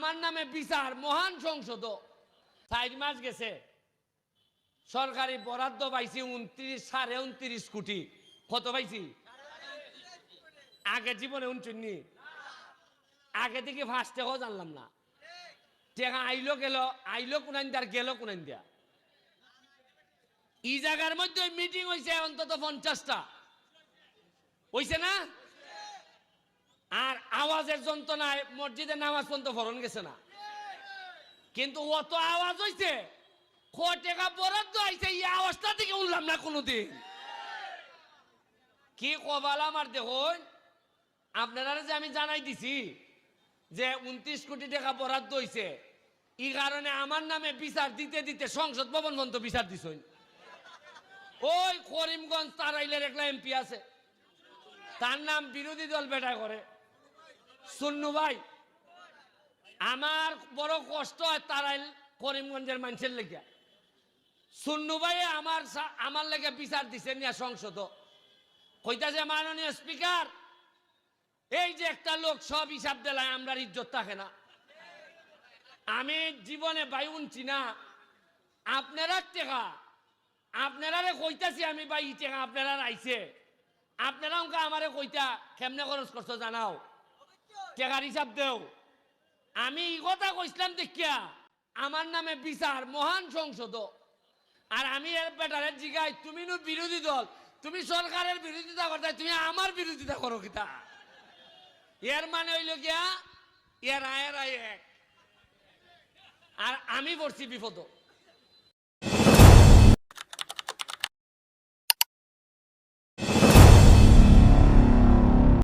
আমার নামে বিচার, মহান সংসদ চার মাস গেছে। সরকারি বরাদ্দ পাইছি উনত্রিশ, সাড়ে উনত্রিশ কোটি। কত পাইছি? আগে জীবনে উনচুন্নি আগে থেকে ফার্স্ট টেকাও জানলাম না। টেকা আইলো গেল, আইলো কোনাইন আর গেল কোনাইন দিয়া। এই জায়গার মধ্যে মিটিং হয়েছে অন্তত পঞ্চাশটা। হইছে না? আর আওয়াজের যন্ত্রণায় মসজিদে নামাজ পর্যন্ত ফরন গেছে না। কিন্তু অত আওয়াজ হইছে ক টাকা বরাদ্দ আইছে, এই আওয়াজটা থেকে উঠলাম না কোনোদিন। কি কবাল আমার দেখুন আপনারা যে আমি জানাই দিছি যে উনত্রিশ কোটি টাকা বরাদ্দ হইছে এই কারণে আমার নামে বিচার দিতে দিতে সংসদ ভবন পর্যন্ত বিচার দিছই ওই করিমগঞ্জ তারাইলের একলা এমপি আছে। তার নাম বিরোধী দল বেটা করে। সুন্নু ভাই, আমার বড় কষ্ট হয় তারাইল করিমগঞ্জের মানুষের লেগে। সুন্নু ভাই আমার আমার লেগে বিচার দিছে নিয়ে সংসদ। কইতাছে মাননীয় স্পিকার, এই যে একটা লোক সব হিসাব দিলায় আমরা ইজ্জত থাকে না। আমি জীবনে বাইউন চিনা আপনারা টেকা আপনারা কইতাছি আমি ভাই ই টেকা, আপনারা আইছে আপনারা আমারে কইতা কেমনে খরচ করছ জানাও। টেকার হিসাব দেও। আমি কথা কইছিলাম দেখিয়া, আমার নামে বিচার মহান সংসদ আর আমি এর বেটারের জিগাই, তুমি নু বিরোধী দল, তুমি সরকারের বিরোধিতা করতে, তুমি আমার বিরোধিতা করো কিতা? এর মানে হইল গিয়া, এর আয়ের আয় এক। আর আমি পড়ছি বিপদ